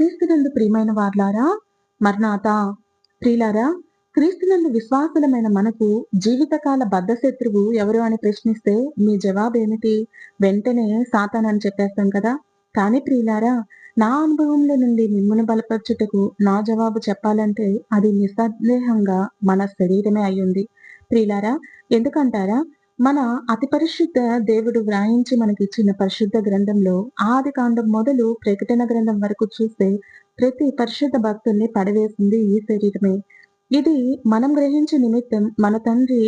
క్రీస్తునందు ప్రియమైన వార్లారా మర్నాత ప్రియులారా క్రీస్తునందు విశ్వాసులమైన మనకు జీవితకాల బద్ధశత్రువు ఎవరు అని ప్రశ్నిస్తే మీ జవాబు ఏమిటి వెంటనే సాతాన్ అని చెప్పేస్తాం కదా. కానీ ప్రియులారా నా అనుభవంలో నుండి మిమ్మల్ని బలపరచుటకు నా జవాబు చెప్పాలంటే అది నిస్సందేహంగా మన శరీరమే అయ్యింది. ప్రియులారా ఎందుకంటారా? మన అతి పరిశుద్ధ దేవుడు వ్రాయించి మనకిచ్చిన పరిశుద్ధ గ్రంథంలో ఆది కాండం మొదలు ప్రకటన గ్రంథం వరకు చూస్తే ప్రతి పరిశుద్ధ భక్తుల్ని పడవేసింది ఈ శరీరమే. ఇది మనం గ్రహించే నిమిత్తం మన తండ్రి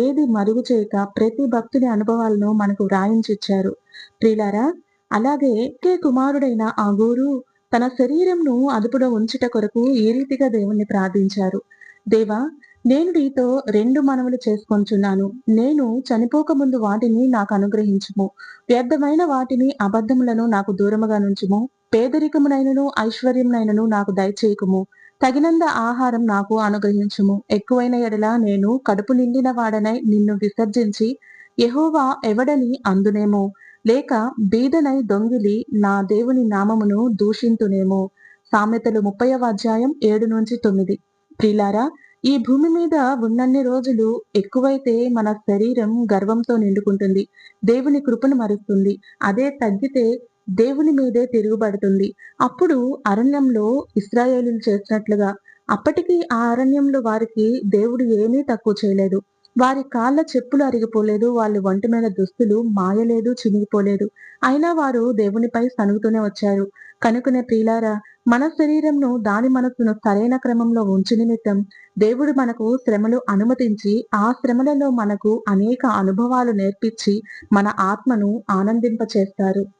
ఏది మరుగు చేయక ప్రతి భక్తుని అనుభవాలను మనకు వ్రాయించిచ్చారు ప్రియులారా అలాగే కే కుమారుడైన ఆ గురు తన శరీరంను అదుపులో ఉంచుట కొరకు ఈ రీతిగా దేవుణ్ణి ప్రార్థించారు. దేవా నేను నీతో రెండు మనవులు చేసుకొంచున్నాను. నేను చనిపోక ముందు వాటిని నాకు అనుగ్రహించుము. వ్యర్థమైన వాటిని అబద్ధములను నాకు దూరముగా నుంచుము. పేదరికమునైనను ఐశ్వర్యమునైనను నాకు దయచేయకుము. తగినంత ఆహారం నాకు అనుగ్రహించుము. ఎక్కువైన ఎడల నేను కడుపు నిండిన వాడనై నిన్ను విసర్జించి యహోవా ఎవడని అందునేమో. లేక బీదనై దొంగిలి నా దేవుని నామమును దూషింతునేమో. సామెతలు ముప్పైవ అధ్యాయం ఏడు నుంచి తొమ్మిది. ప్రిలారా ఈ భూమి మీద ఉన్నన్ని రోజులు ఎక్కువైతే మన శరీరం గర్వంతో నిండుకుంటుంది. దేవుని కృపను మరుస్తుంది. అదే తగ్గితే దేవుని మీదే తిరుగుబడుతుంది. అప్పుడు అరణ్యంలో ఇస్రాయేలీలు చేసినట్లుగా అప్పటికి ఆ అరణ్యంలో వారికి దేవుడు ఏమీ తక్కువ చేయలేదు. వారి కాళ్ళ చెప్పులు అరిగిపోలేదు వాళ్ళ ఒంటి మీద దుస్తులు మాయలేదు చినిగిపోలేదు. అయినా వారు దేవునిపై సనుగుతూనే వచ్చారు. కనుకునే ప్రియులారా మన శరీరంను దాని మనసును సరైన క్రమంలో ఉంచి నిమిత్తం దేవుడు మనకు శ్రమలు అనుమతించి ఆ శ్రమలలో మనకు అనేక అనుభవాలు నేర్పించి మన ఆత్మను ఆనందింపచేస్తారు.